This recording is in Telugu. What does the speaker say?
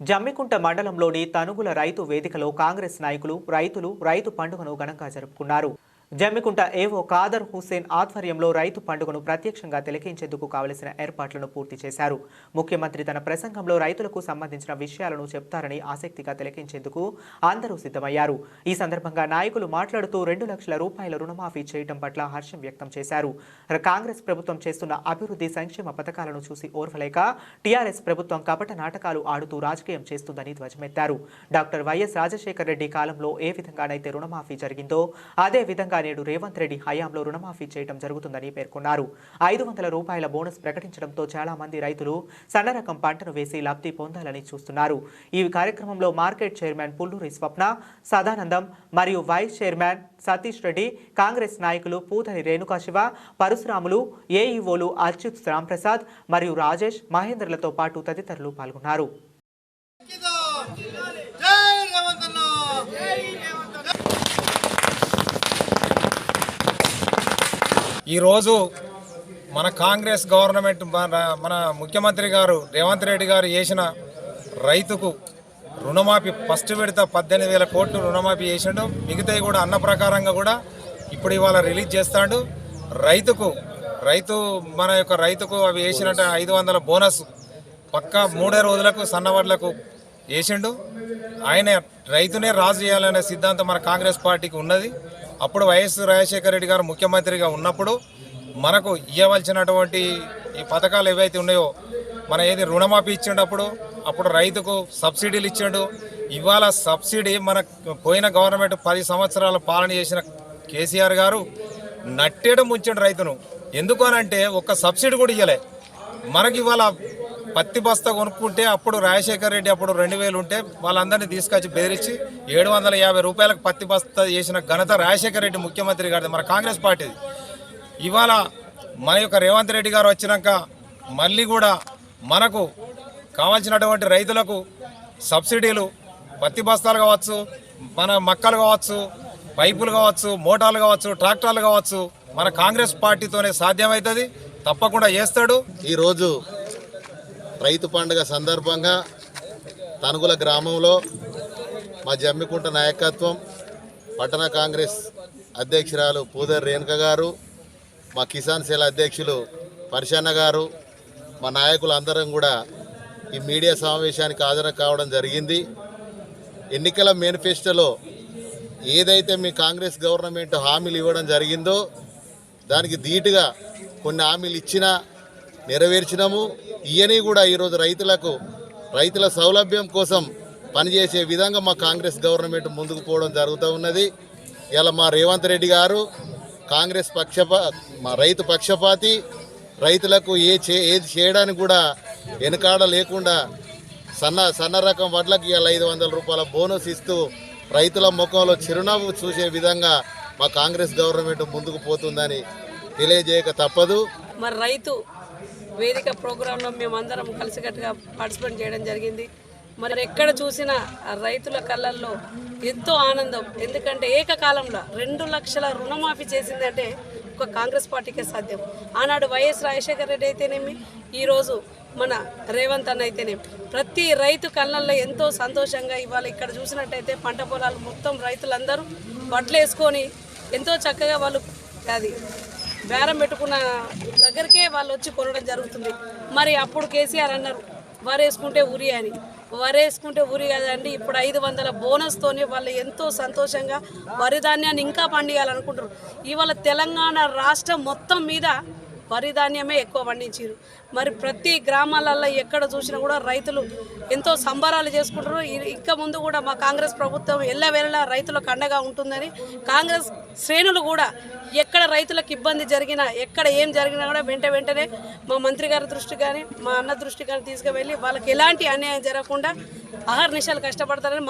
జమ్మికుంట మండలంలోని తనుగుల రైతు వేదికలో కాంగ్రెస్ నాయకులు రైతులు రైతు పండుగను ఘనంగా జరుపుకున్నారు. జమ్మికుంట ఏవో కాదర్ హుసేన్ ఆధ్వర్యంలో రైతు పండుగను ప్రత్యక్షంగా తిలకించేందుకు కావలసిన ఏర్పాట్లను పూర్తి చేశారు. ముఖ్యమంత్రి తన ప్రసంగంలో రైతులకు సంబంధించిన విషయాలను చెప్తారని ఆసక్తిగా తిలకించేందుకు అందరూ సిద్ధమయ్యారు. ఈ సందర్భంగా నాయకులు మాట్లాడుతూ రెండు లక్షల రూపాయల రుణమాఫీ చేయడం పట్ల హర్షం వ్యక్తం చేశారు. కాంగ్రెస్ ప్రభుత్వం చేస్తున్న అభివృద్ధి సంక్షేమ పథకాలను చూసి ఓర్వలేక టీఆర్ఎస్ ప్రభుత్వం కపట నాటకాలు ఆడుతూ రాజకీయం చేస్తుందని ధ్వజమెత్తారు. డాక్టర్ వైఎస్ రాజశేఖర రెడ్డి కాలంలో ఏ విధంగానైతే రుణమాఫీ జరిగిందో అదే విధంగా నేడు రేవంత్ రెడ్డి హయాంలో రుణమాఫీ చేయడం జరుగుతుందని పేర్కొన్నారు. ఐదు వందల రూపాయల బోనస్ ప్రకటించడంతో చాలా మంది రైతులు సన్న రకం పంటను వేసి లబ్ధి పొందాలని చూస్తున్నారు. ఈ కార్యక్రమంలో మార్కెట్ చైర్మన్ పుల్లూరి స్వప్న సదానందం మరియు వైస్ చైర్మన్ సతీష్ రెడ్డి కాంగ్రెస్ నాయకులు పూతని రేణుకా శివ పరశురాములు ఏఈఓలు అచ్యుత్ రాంప్రసాద్ మరియు రాజేష్ మహేంద్రలతో పాటు తదితరులు పాల్గొన్నారు జై రేవంత్ అన్న ఈరోజు మన కాంగ్రెస్ గవర్నమెంట్ మన మన ముఖ్యమంత్రి గారు రేవంత్ రెడ్డి గారు చేసిన రైతుకు రుణమాఫీ ఫస్ట్ విడత పద్దెనిమిది వేల కోట్లు రుణమాఫీ చేసిండు. మిగతాయి కూడా అన్న ప్రకారంగా కూడా ఇప్పుడు ఇవాళ రిలీజ్ చేస్తాడు. రైతుకు రైతు మన యొక్క రైతుకు అవి వేసినట్టు ఐదు వందల బోనస్ పక్కా మూడే రోజులకు సన్నవడ్లకు వేసిండు. ఆయన రైతునే రాజు చేయాలనే సిద్ధాంతం మన కాంగ్రెస్ పార్టీకి ఉన్నది. అప్పుడు వైఎస్ రాజశేఖర రెడ్డి గారు ముఖ్యమంత్రిగా ఉన్నప్పుడు మనకు ఇవ్వవలసినటువంటి ఈ పథకాలు ఏవైతే ఉన్నాయో మన ఏది రుణమాఫీ ఇచ్చిండప్పుడు అప్పుడు రైతుకు సబ్సిడీలు ఇచ్చాడు ఇవాళ సబ్సిడీ మన పోయిన గవర్నమెంట్ పది సంవత్సరాల పాలన చేసిన కేసీఆర్ గారు నట్టేయడం ముంచాడు రైతును. ఎందుకు అనంటే ఒక్క సబ్సిడీ కూడా ఇవ్వలే మనకి ఇవాళ పత్తి బస్తా కొనుక్కుంటే అప్పుడు రాజశేఖర్ రెడ్డి అప్పుడు రెండు వేలు ఉంటే వాళ్ళందరినీ తీసుకొచ్చి బెదిరించి ఏడు వందల యాభై రూపాయలకు పత్తి బస్తా చేసిన ఘనత రాజశేఖర్ రెడ్డి ముఖ్యమంత్రి గారిది మన కాంగ్రెస్ పార్టీది. ఇవాళ మన యొక్క రేవంత్ రెడ్డి గారు వచ్చినాక మళ్ళీ కూడా మనకు కావాల్సినటువంటి రైతులకు సబ్సిడీలు పత్తి బస్తాలు కావచ్చు మన మక్కలు కావచ్చు పైపులు కావచ్చు మోటార్లు కావచ్చు ట్రాక్టర్లు కావచ్చు మన కాంగ్రెస్ పార్టీతోనే సాధ్యమవుతుంది. తప్పకుండా చేస్తాడు. ఈరోజు రైతు పండుగ సందర్భంగా తనుగుల గ్రామంలో మా జమ్మికుంట నాయకత్వం పట్టణ కాంగ్రెస్ అధ్యక్షురాలు పూదర్ రేణుక గారు మా కిసాన్ సేల అధ్యక్షులు పరిశన్న గారు మా నాయకులు అందరం కూడా ఈ మీడియా సమావేశానికి హాజరు కావడం జరిగింది. ఎన్నికల మేనిఫెస్టోలో ఏదైతే మీ కాంగ్రెస్ గవర్నమెంట్ హామీలు ఇవ్వడం జరిగిందో దానికి ధీటుగా కొన్ని హామీలు ఇచ్చినా నెరవేర్చినాము. ఇవన్నీ కూడా ఈరోజు రైతులకు రైతుల సౌలభ్యం కోసం పనిచేసే విధంగా మా కాంగ్రెస్ గవర్నమెంట్ ముందుకు పోవడం జరుగుతూ ఉన్నది. ఇలా మా రేవంత్ రెడ్డి గారు కాంగ్రెస్ పక్షపా మా రైతు పక్షపాతి రైతులకు ఏ చే ఏది చేయడానికి కూడా వెనుకాడ లేకుండా సన్న సన్న రకం వడ్లకి ఇలా ఐదు వందల రూపాయల బోనస్ ఇస్తూ రైతుల ముఖంలో చిరునవ్వు చూసే విధంగా మా కాంగ్రెస్ గవర్నమెంట్ ముందుకు పోతుందని తెలియజేయక తప్పదు. మరి రైతు వేదిక ప్రోగ్రాంలో మేమందరం కలిసికట్టుగా పార్టిసిపేట్ చేయడం జరిగింది. మరి ఎక్కడ చూసినా రైతుల కళ్ళల్లో ఎంతో ఆనందం. ఎందుకంటే ఏకకాలంలో రెండు లక్షల రుణమాఫీ చేసిందంటే ఒక కాంగ్రెస్ పార్టీకే సాధ్యం. ఆనాడు వైఎస్ రాజశేఖర రెడ్డి అయితేనేమి ఈరోజు మన రేవంత్ అన్న అయితేనేమి. ప్రతి రైతు కళ్ళల్లో ఎంతో సంతోషంగా ఇవాళ ఇక్కడ చూసినట్టయితే పంట పొలాలు మొత్తం రైతులందరూ వడ్లు వేసుకొని ఎంతో చక్కగా వాళ్ళు అది బేరం పెట్టుకున్న దగ్గరికే వాళ్ళు వచ్చి కొనడం జరుగుతుంది. మరి అప్పుడు కేసీఆర్ అన్నారు వరేసుకుంటే ఉరి అని. వరేసుకుంటే ఉరి కదండి ఇప్పుడు ఐదు వందల బోనస్తోనే వాళ్ళు ఎంతో సంతోషంగా వరి ధాన్యాన్ని ఇంకా పండియాలనుకుంటారు ఇవాళ తెలంగాణ రాష్ట్రం మొత్తం మీద వరి ధాన్యమే ఎక్కువ పండించారు మరి ప్రతి గ్రామాలలో ఎక్కడ చూసినా కూడా రైతులు ఎంతో సంబరాలు చేసుకుంటారు ఇంకా ముందు కూడా మా కాంగ్రెస్ ప్రభుత్వం ఎల్లవేళలా రైతులకు అండగా ఉంటుందని కాంగ్రెస్ శ్రేణులు కూడా ఎక్కడ రైతులకు ఇబ్బంది జరిగినా ఎక్కడ ఏం జరిగినా కూడా వెంట వెంటనే మా మంత్రి గారి దృష్టి కానీ మా అన్న దృష్టి కానీ తీసుకువెళ్ళి వాళ్ళకి ఎలాంటి అన్యాయం జరగకుండా అహర్నిశలు కష్టపడతారని మా